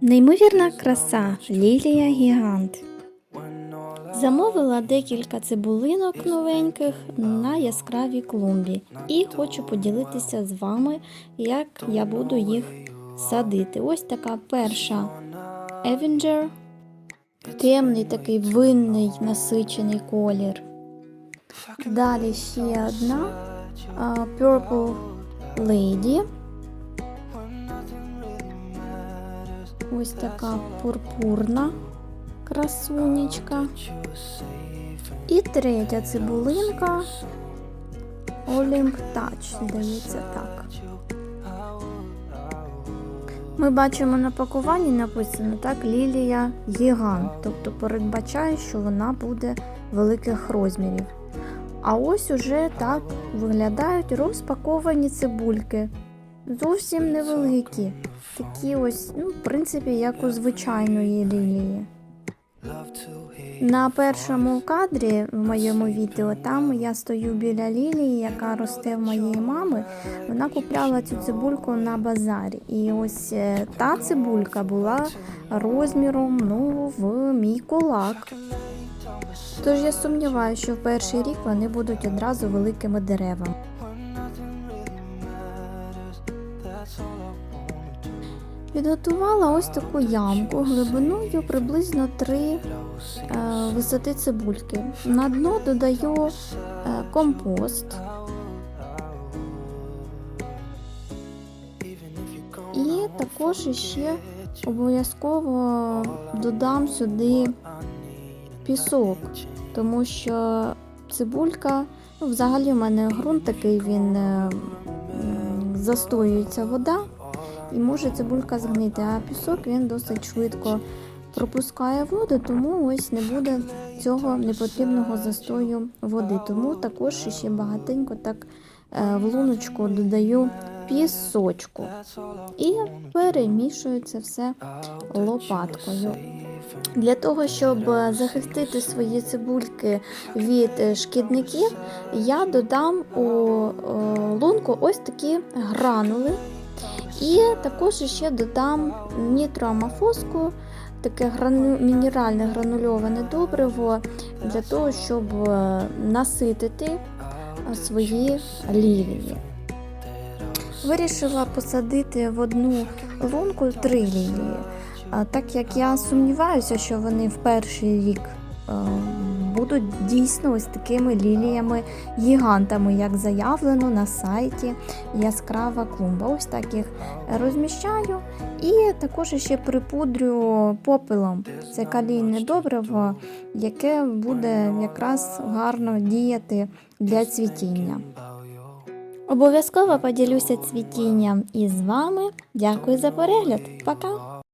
Неймовірна краса Лілія Гігант. Замовила декілька цибулинок новеньких на яскравій клумбі і хочу поділитися з вами, як я буду їх садити. Ось така перша Avenger. Темний такий винний насичений колір. Далі ще одна Purple Lady. Ось така пурпурна красунечка. І третя цибулинка Olymp Touch, здається так. Ми бачимо на пакуванні написано так Лілія Гігант, тобто передбачає, що вона буде великих розмірів. А ось уже так виглядають розпаковані цибульки. Зовсім невеликі. Такі ось, ну, в принципі, як у звичайної лілії. На першому кадрі в моєму відео там я стою біля лілії, яка росте в моєї мами. Вона купляла цю цибульку на базарі. І ось е, та цибулька була розміром ну, в мій кулак. Тож я сумніваюся, що в перший рік вони будуть одразу великими деревами. Підготувала ось таку ямку глибиною приблизно 3 е, висоти цибульки. На дно додаю е, компост. І також ще обов'язково додам сюди пісок, тому що цибулька, ну, взагалі в мене ґрунт такий, він е, застоюється вода і може цибулька згнити, а пісок він досить швидко пропускає воду, тому ось не буде цього непотрібного застою води. Тому також ще багатенько так е, в луночку додаю пісочку і перемішую це все лопаткою. Для того, щоб е, захистити свої цибульки від е, шкідників, я додам у е, лунку ось такі гранули. І також ще додам нітроамофоску, таке грану... мінеральне гранульоване добриво для того, щоб наситити свої лілії. Вирішила посадити в одну лунку три лілії. Так як я сумніваюся, що вони в перший рік е, будуть дійсно ось такими ліліями-гігантами, як заявлено на сайті Яскрава клумба. Ось так їх розміщаю. І також ще припудрю попелом. Це калійне добриво, яке буде якраз гарно діяти для цвітіння. Обов'язково поділюся цвітінням із вами. Дякую за перегляд. Пока!